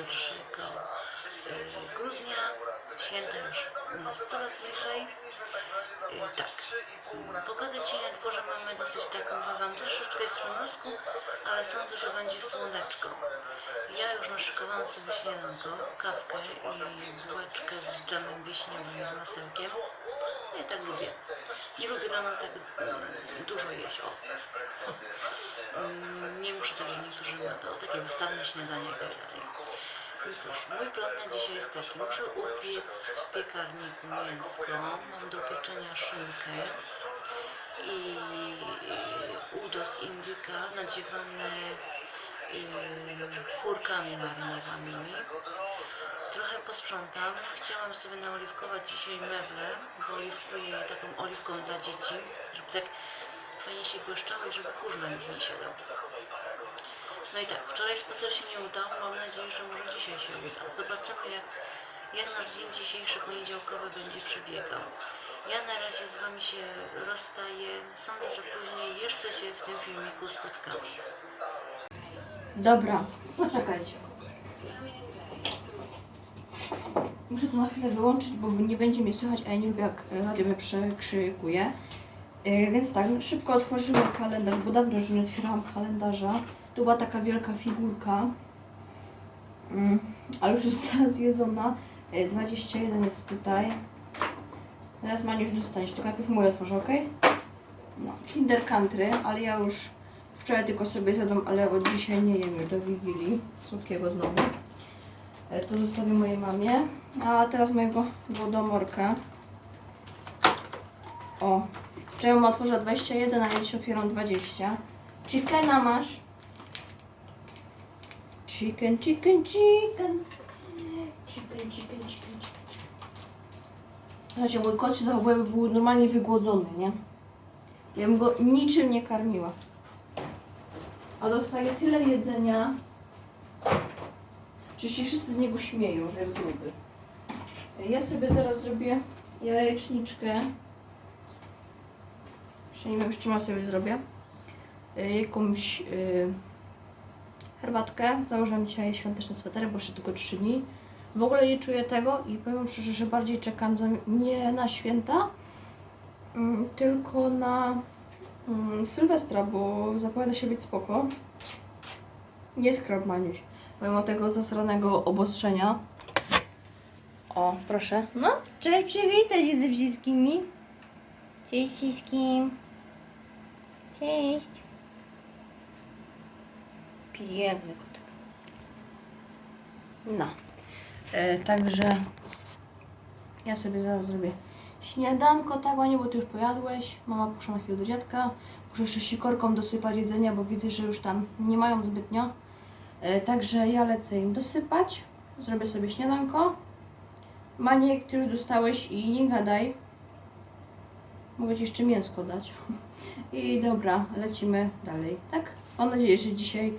e, grudnia. Święta już u nas coraz bliżej. E, Tak. Pogodę dzisiaj na dworze mamy dosyć taką, powiem, troszeczkę jest przymrozku, ale sądzę, że będzie słoneczko. Ja już naszykowałam sobie śniadanko, kawkę i bułeczkę z dżemem wiśniowym z masełkiem. Ja tak lubię. Nie lubię rano tak mm, dużo jeść. O. Mm, Nie muszę tak jak niektórzy na to, takie wystawne śniadanie i tak dalej. No cóż, mój plan na dzisiaj jest taki. Muszę upiec w piekarniku mięsko, mam do pieczenia szynkę i udo z indyka nadziewane kurkami marynowanymi. Trochę posprzątam. Chciałam sobie naoliwkować dzisiaj meble, bo oliwkuję je taką oliwką dla dzieci, żeby tak fajnie się błyszczały i żeby kurz na nich nie siadał. No i tak, wczoraj spacer się nie udał, mam nadzieję, że może dzisiaj się uda. Zobaczymy jak, jak nasz dzień dzisiejszy poniedziałkowy będzie przebiegał. Ja na razie z Wami się rozstaję, sądzę, że później jeszcze się w tym filmiku spotkamy. Dobra, poczekajcie. Muszę to na chwilę wyłączyć, bo nie będzie mnie słychać, a ja nie lubię jak radio mnie przekrzykuje. Yy, więc tak, szybko otworzyłam kalendarz, bo dawno już nie otwierałam kalendarza. Tu była taka wielka figurka, mm, ale już została zjedzona. Yy, 21 jest tutaj. Teraz Maniu już dostaniesz, tylko najpierw moje otworzę, ok? No, Kinder Country, ale ja już wczoraj tylko sobie zjadłam, ale od dzisiaj nie jem już do Wigilii. Słodkiego znowu. E, To zostawię mojej mamie. A teraz mojego głodomorka. O, mama otworzyła 21, a ja dzisiaj otwieram 20. Chickena masz? Chicken, chicken, chicken. Chicken, chicken, chicken, chicken. Słuchajcie, mój kot się zachowuje, by był normalnie wygłodzony, nie? Ja bym go niczym nie karmiła. A dostaje tyle jedzenia, że się wszyscy z niego śmieją, że jest gruby. Ja sobie zaraz zrobię jajeczniczkę. Jeszcze nie wiem, z czym sobie zrobię. Y, Jakąś y, herbatkę. Założyłam dzisiaj świąteczne swetery, bo jeszcze tylko 3 dni. W ogóle nie czuję tego i powiem szczerze, że bardziej czekam nie na święta, mm, tylko na mm, Sylwestra, bo zapowiada się być spoko. Nie skrab Maniuś. Pomimo tego zasranego obostrzenia. O, proszę. No, cześć, przywitaj się ze wszystkimi. Cześć wszystkim. Cześć. Piękny kotek. No. E, także ja sobie zaraz zrobię śniadanko, tak Aniu, bo ty już pojadłeś. Mama poszła na chwilę do dziadka. Muszę jeszcze sikorką dosypać jedzenia, bo widzę, że już tam nie mają zbytnio. E, także ja lecę im dosypać. Zrobię sobie śniadanko. Maniek, ty już dostałeś i nie gadaj. Mogę ci jeszcze mięsko dać. I dobra, lecimy dalej, tak? Mam nadzieję, że dzisiaj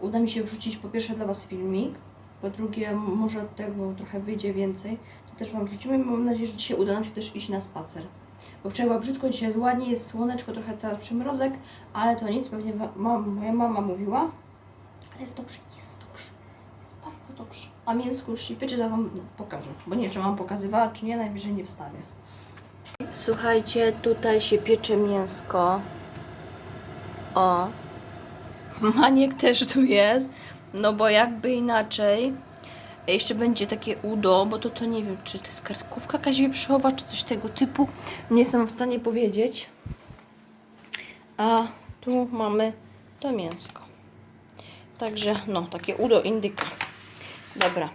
uda mi się wrzucić po pierwsze dla Was filmik, po drugie może tego trochę wyjdzie więcej, to też Wam wrzucimy. Mam nadzieję, że dzisiaj uda nam się też iść na spacer. Bo wczoraj była brzydko, dzisiaj jest ładnie, jest słoneczko, trochę teraz przymrozek, ale to nic, pewnie ma, moja mama mówiła. Ale jest dobrze, jest dobrze. Jest bardzo dobrze. A mięsko już się piecze, za Wam pokażę. Bo nie wiem, czy mam pokazywała, czy nie, najwyżej nie wstawię. Słuchajcie, tutaj się piecze mięsko. O. Maniek też tu jest. No bo jakby inaczej. Jeszcze będzie takie udo, bo to to nie wiem, czy to jest kartkówka jakaś wieprzowa, czy coś tego typu. Nie jestem w stanie powiedzieć. A tu mamy to mięsko. Także no, takie udo indyka. Dobra,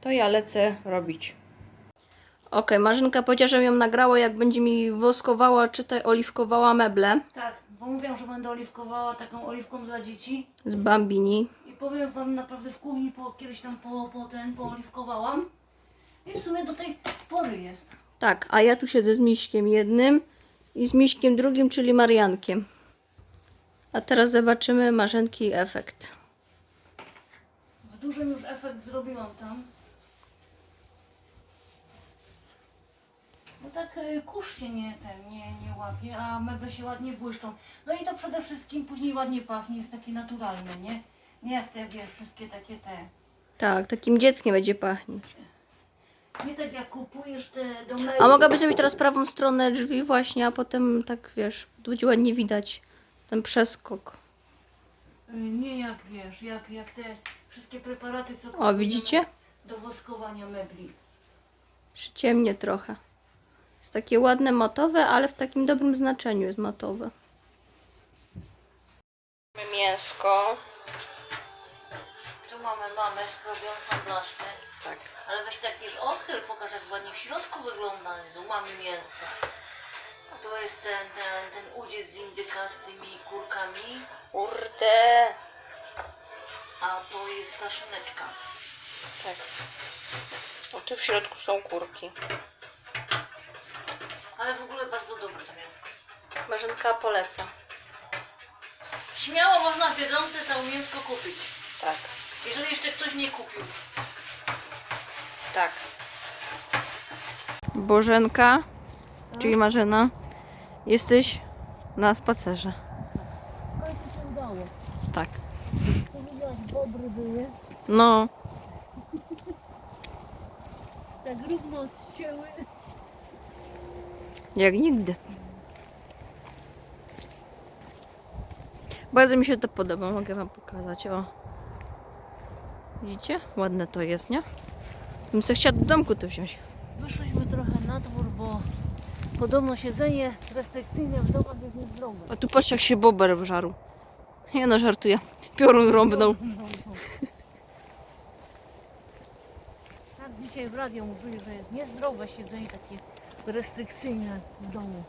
to ja lecę robić. Okej, Marzynka powiedziała, że ją nagrało, jak będzie mi woskowała, czytaj, oliwkowała meble Tak, bo mówiłam, że będę oliwkowała taką oliwką dla dzieci. z Bambini. I powiem wam naprawdę w kuchni po, kiedyś tam po, po ten pooliwkowałam. I w sumie do tej pory jest. Tak, a ja tu siedzę z Miśkiem jednym i z Miśkiem drugim, czyli Mariankiem. A teraz zobaczymy Marzenki efekt. W dużym już efekt zrobiłam tam. No tak e, kurz się nie, ten, nie, nie łapie, a meble się ładnie błyszczą. No i to przede wszystkim później ładnie pachnie, jest takie naturalne, nie? Nie jak te, wiesz, wszystkie takie te Tak, takim dzieckiem będzie pachnieć. Nie tak jak kupujesz te domy. A mogłaby zrobić teraz prawą stronę drzwi właśnie, a potem tak wiesz, będzie ładnie widać ten przeskok. Nie jak wiesz, jak, jak te wszystkie preparaty, co O, kupujemy widzicie? Do woskowania mebli. Przyciemnie trochę. Jest takie ładne matowe, ale w takim dobrym znaczeniu jest matowe. Mięsko. Tu mamy mamę skrobiącą blaszkę. Tak. Ale weź tak już odchyl, pokaż jak ładnie w środku wygląda. Tu mamy mięsko. A to jest ten, ten, ten udziec z indyka z tymi kurkami. Kurde. A to jest ta szyneczka. Tak. O, tu w środku są kurki. Ale w ogóle bardzo dobre to mięsko. Marzenka poleca. Śmiało można w Biedronce to mięsko kupić. Tak. Jeżeli jeszcze ktoś nie kupił. Tak. Bożenka, czyli Marzena, jesteś na spacerze. W końcu się udało. Tak. To widziałaś, bobry były. No, Tak równo ścięły. jak nigdy. Bardzo mi się to podoba, mogę wam pokazać. O. Widzicie? Ładne to jest, nie? Bym sobie chciała do domku to wziąć. Wyszliśmy trochę na dwór, bo podobno siedzenie restrykcyjne w domach jest niezdrowe. A tu patrz jak się bober wżarł. Ja no żartuję. Piorun rąbnął. Tak dzisiaj w radio mówili, że jest niezdrowe siedzenie takie restrykcyjne w domu.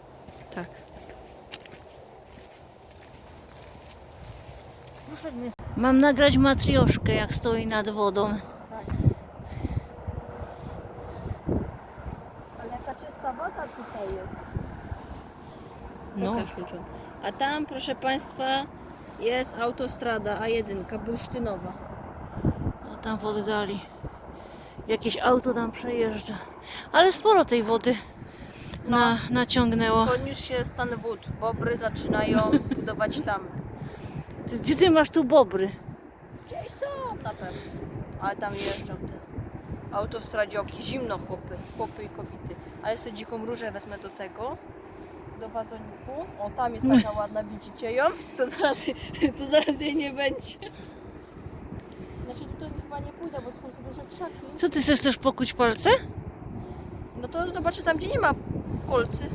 Tak. Mam nagrać matrioszkę, jak stoi nad wodą. Ale jaka czysta woda tutaj jest. No. Pokaż. A tam, proszę Państwa, jest autostrada A1, bursztynowa. A tam wody dali. Jakieś auto tam przejeżdża. Ale sporo tej wody na, naciągnęło. Podniósł się stan wód. Bobry zaczynają budować tam. Ty, gdzie ty masz tu bobry? Gdzieś są na pewno. Ale tam jeżdżą te autostradzioki. Zimno chłopy, chłopy i kobiety. A ja sobie dziką różę wezmę do tego. Do wazoniku. O, tam jest taka ładna, widzicie ją? To zaraz, to zaraz jej nie będzie. Znaczy tutaj chyba nie pójdę, bo to są za duże krzaki. Co ty chcesz też pokuć palce? No to zobaczę tam, gdzie nie ma kolcy.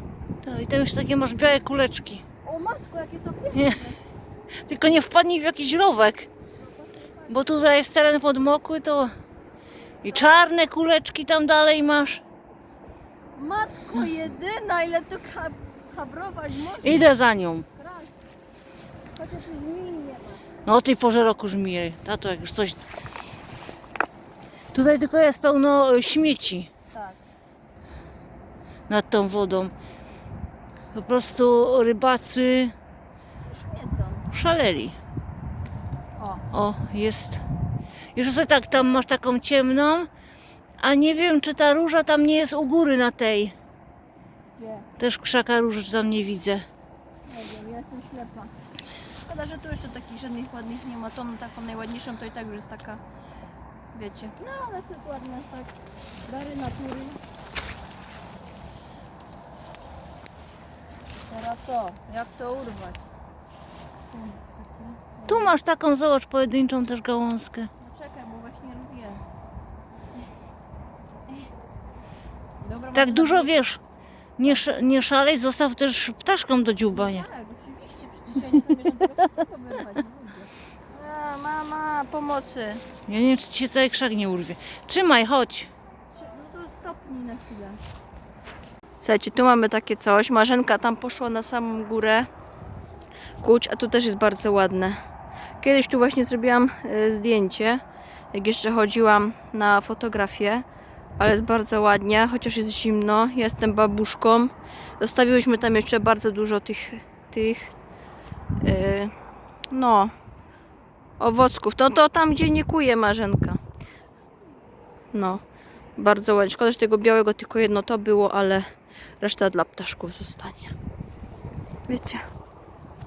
Tak, i tam już takie masz białe kuleczki. O matko, jakie to piękne. Nie. Tylko nie wpadnij w jakiś rowek. Bo tutaj jest teren podmokły, to i czarne kuleczki tam dalej masz. Matko jedyna, ile tu ka- kabrować można. Idę za nią. Chociaż już nie ma. No o tej porze roku żmije. Tato, jak już coś... Tutaj tylko jest pełno e, śmieci Tak. nad tą wodą. Po prostu rybacy Śmiecą. szaleli. O. O, jest. Już sobie tak tam masz taką ciemną, a nie wiem, czy ta róża tam nie jest u góry na tej. Gdzie? Też krzaka róży tam nie widzę. Nie wiem, ja jestem ślepa. Szkoda, że tu jeszcze takich żadnych ładnych nie ma. Tą taką najładniejszą to i tak już jest taka, wiecie. No, ale to jest ładne, tak. Dary natury. Teraz to, jak to urwać? Tu masz taką, zobacz, pojedynczą też gałązkę. No czekaj, bo właśnie lubię. Dobra, Tak dużo wiesz, nie, sz- nie szalej, zostaw też ptaszkom do dziubania. Tak, oczywiście, przecież ja nie zamierzam tego wszystkiego wyrwać. Mama, pomocy. Ja nie wiem, czy ci się cały krzak nie urwie. Trzymaj, chodź. No to stopnij na chwilę. Słuchajcie, tu mamy takie coś. Marzenka tam poszła na samą górę kuć, a tu też jest bardzo ładne. Kiedyś tu właśnie zrobiłam e, zdjęcie, jak jeszcze chodziłam na fotografię, ale jest bardzo ładnie, chociaż jest zimno. Jestem babuszką. Zostawiłyśmy tam jeszcze bardzo dużo tych, tych e, no, owocków. To, to tam, gdzie nie kuje Marzenka. No. Bardzo ładnie. Szkoda, że tego białego tylko jedno to było, ale reszta dla ptaszków zostanie. Wiecie?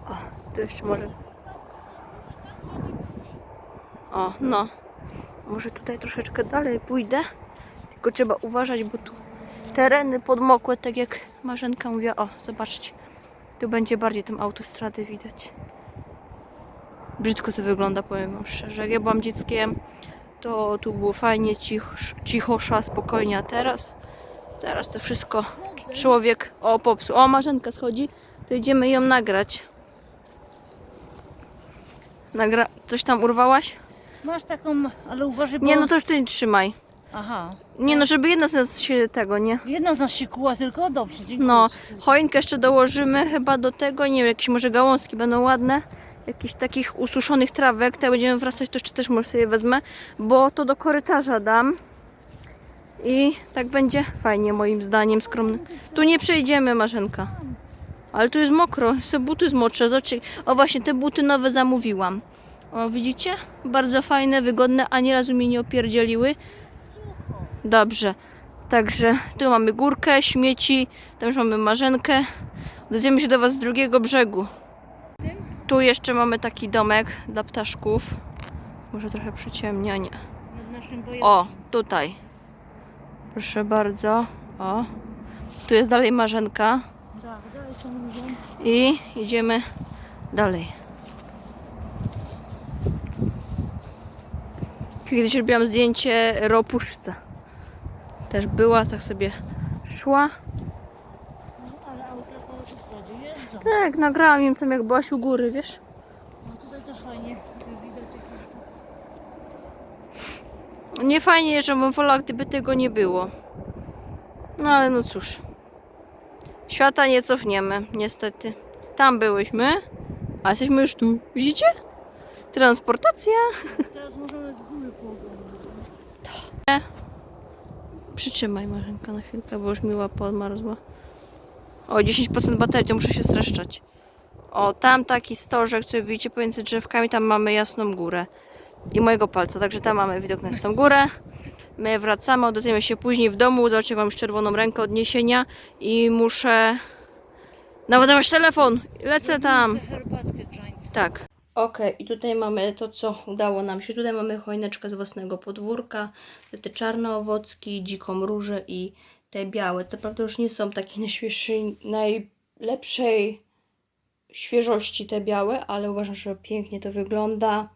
O, tu jeszcze może. O, no. Może tutaj troszeczkę dalej pójdę. Tylko trzeba uważać, bo tu tereny podmokłe, tak jak Marzenka mówiła. O, zobaczcie. Tu będzie bardziej tą autostradę widać. Brzydko to wygląda, powiem wam szczerze. Jak ja byłam dzieckiem, to tu było fajnie, cicho, cichosza, spokojnie, a teraz, teraz to wszystko człowiek, o popsuł. O, Marzenka schodzi, to idziemy ją nagrać. Nagra... Coś tam urwałaś? Masz taką, ale uważaj, bo... Nie, no to już ty nie trzymaj. Aha. Nie no, żeby jedna z nas się tego, nie? Jedna z nas się kuła tylko, dobrze, dziękuję. No, choinkę jeszcze dołożymy chyba do tego, nie wiem, jakieś może gałązki będą ładne. Jakichś takich ususzonych trawek, jak będziemy wracać, to jeszcze też może sobie wezmę, bo to do korytarza dam. I tak będzie fajnie moim zdaniem, skromny. Tu nie przejdziemy, Marzenka. Ale tu jest mokro, są buty zmocze. Zobaczcie. O właśnie, te buty nowe zamówiłam. O, widzicie? Bardzo fajne, wygodne, ani razu mi nie opierdzieliły. Dobrze. Także tu mamy górkę, śmieci, tam już mamy marzenkę. Odezwiemy się do Was z drugiego brzegu. Tu jeszcze mamy taki domek dla ptaszków. Może trochę przyciemnia, nie. Nad naszym. O, tutaj. Proszę bardzo. O. Tu jest dalej marzenka. I idziemy dalej. Kiedyś robiłam zdjęcie ropuszce. Też była, tak sobie szła. Jeżdżą. Tak, nagrałam im tam jak byłaś u góry, wiesz? No tutaj też fajnie widać. Nie fajnie, że bym wolała, gdyby tego nie było. No ale no cóż. Świata nie cofniemy, niestety. Tam byłyśmy, a jesteśmy już tu. Widzicie? Transportacja. Teraz możemy z góry pooglądać. Przytrzymaj Marzenka na chwilkę, bo już mi łapa odmarzła. O, 10% baterii, to muszę się streszczać. O, tam taki stożek, co widzicie pomiędzy drzewkami, tam mamy jasną górę. I mojego palca, także tam mamy widok na jasną górę. My wracamy, odezwiemy się później w domu. Zobaczcie, mam już czerwoną rękę odniesienia i muszę naładować telefon. Lecę tam. Tak. Okej, i tutaj mamy to, co udało nam się. Tutaj mamy choineczkę z własnego podwórka, te czarne owocki, dziką różę i te białe. Co prawda już nie są takie najświeższej, najlepszej świeżości te białe, ale uważam, że pięknie to wygląda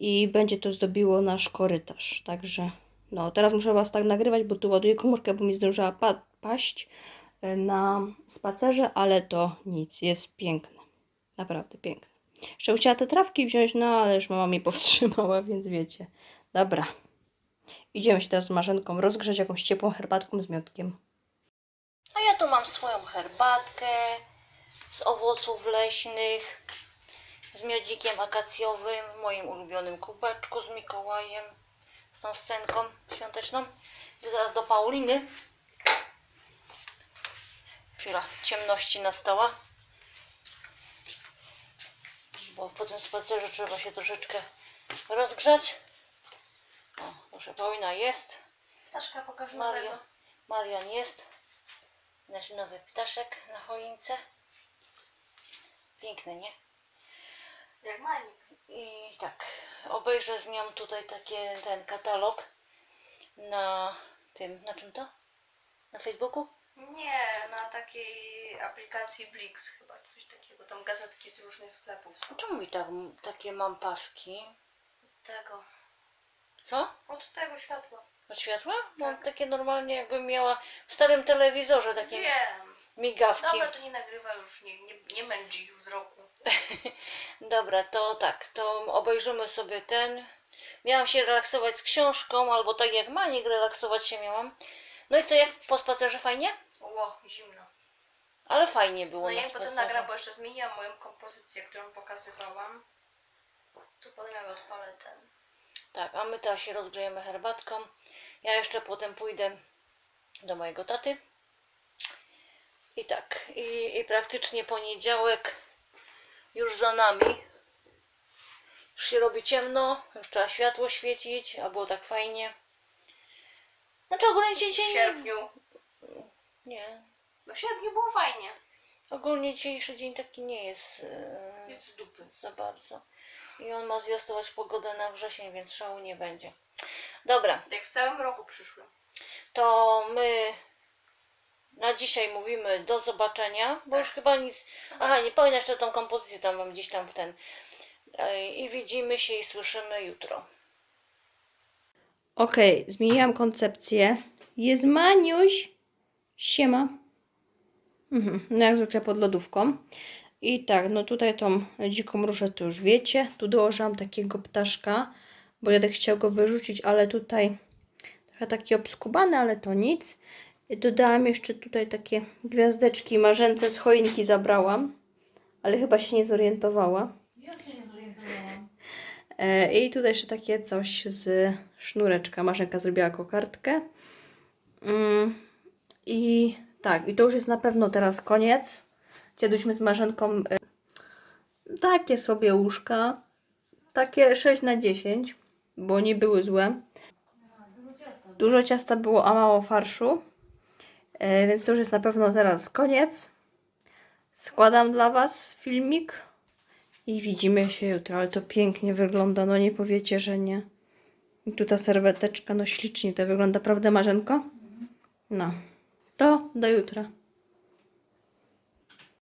i będzie to zdobiło nasz korytarz. Także no, teraz muszę Was tak nagrywać, bo tu ładuję komórkę, bo mi zdążyła pa- paść e, na spacerze, ale to nic, jest piękne. Naprawdę piękne. Jeszcze chciała te trawki wziąć, no ale już mama mnie powstrzymała, więc wiecie. Dobra. Idziemy się teraz z Marzenką rozgrzać jakąś ciepłą herbatką z miodkiem. A ja tu mam swoją herbatkę z owoców leśnych, z miodzikiem akacjowym, w moim ulubionym kubeczku z Mikołajem, z tą scenką świąteczną. Idę zaraz do Pauliny. Chwila ciemności nastała. Bo po tym spacerze trzeba się troszeczkę rozgrzać. Proszę, Paulina jest. Ptaszka pokaż Maria, Marian jest. Nasz nowy ptaszek na choince. Piękny, nie? Jak manik. I tak, obejrzę z nią tutaj takie, ten katalog na tym, na czym to? Na Facebooku? Nie, na takiej aplikacji Blix chyba, coś takiego. Tam gazetki z różnych sklepów są. Czemu mi tak, takie mam paski? Tego. Co? Od tego światła. Od światła? Mam Tak. takie normalnie jakbym miała w starym telewizorze takie Wiem. migawki. Dobra, to nie nagrywa już, nie, nie, nie mędź ich wzroku. Dobra, to tak, to obejrzymy sobie ten. Miałam się relaksować z książką, albo tak jak Manik relaksować się miałam. No i co, jak po spacerze fajnie? Ło, zimno. Ale fajnie było No na jak potem spacerze. nagram, bo jeszcze zmieniłam moją kompozycję, którą pokazywałam. To potem jak odpalę ten. Tak, a my teraz się rozgrzejemy herbatką. Ja jeszcze potem pójdę do mojego taty. I tak, i, i praktycznie poniedziałek już za nami. Już się robi ciemno, już trzeba światło świecić, a było tak fajnie. Znaczy ogólnie W dzisiaj... sierpniu. Nie, w sierpniu było fajnie. Ogólnie dzisiejszy dzień taki nie jest, e, Jest z dupy. za bardzo. I on ma zwiastować pogodę na wrzesień, więc szału nie będzie. Dobra, Jak w całym roku przyszły. to my na dzisiaj mówimy do zobaczenia, bo już chyba nic. Aha, nie powiem jeszcze tą kompozycję tam wam gdzieś tam w ten. Ej, I widzimy się i słyszymy jutro. Okej, zmieniłam koncepcję. Jest Maniuś. Siema. Mhm, no jak zwykle pod lodówką. I tak, no tutaj tą dziką różę to już wiecie. Tu dołożyłam takiego ptaszka, bo Jadek chciał go wyrzucić, ale tutaj trochę taki obskubany, ale to nic. I dodałam jeszcze tutaj takie gwiazdeczki marzęce z choinki zabrałam, ale chyba się nie zorientowała. Ja się nie zorientowałam. E, I tutaj jeszcze takie coś z sznureczka. Marzenka zrobiła kokardkę. Mm, I tak, i to już jest na pewno teraz koniec. Zjadłyśmy z Marzenką e, takie sobie łóżka. Takie 6 na 10, bo nie były złe. Dużo ciasta było, a mało farszu. E, Więc to już jest na pewno teraz koniec. Składam dla Was filmik. I widzimy się jutro, ale to pięknie wygląda, no nie powiecie, że nie. I tu ta serweteczka, no ślicznie to wygląda, prawda Marzenko? No, to do jutra.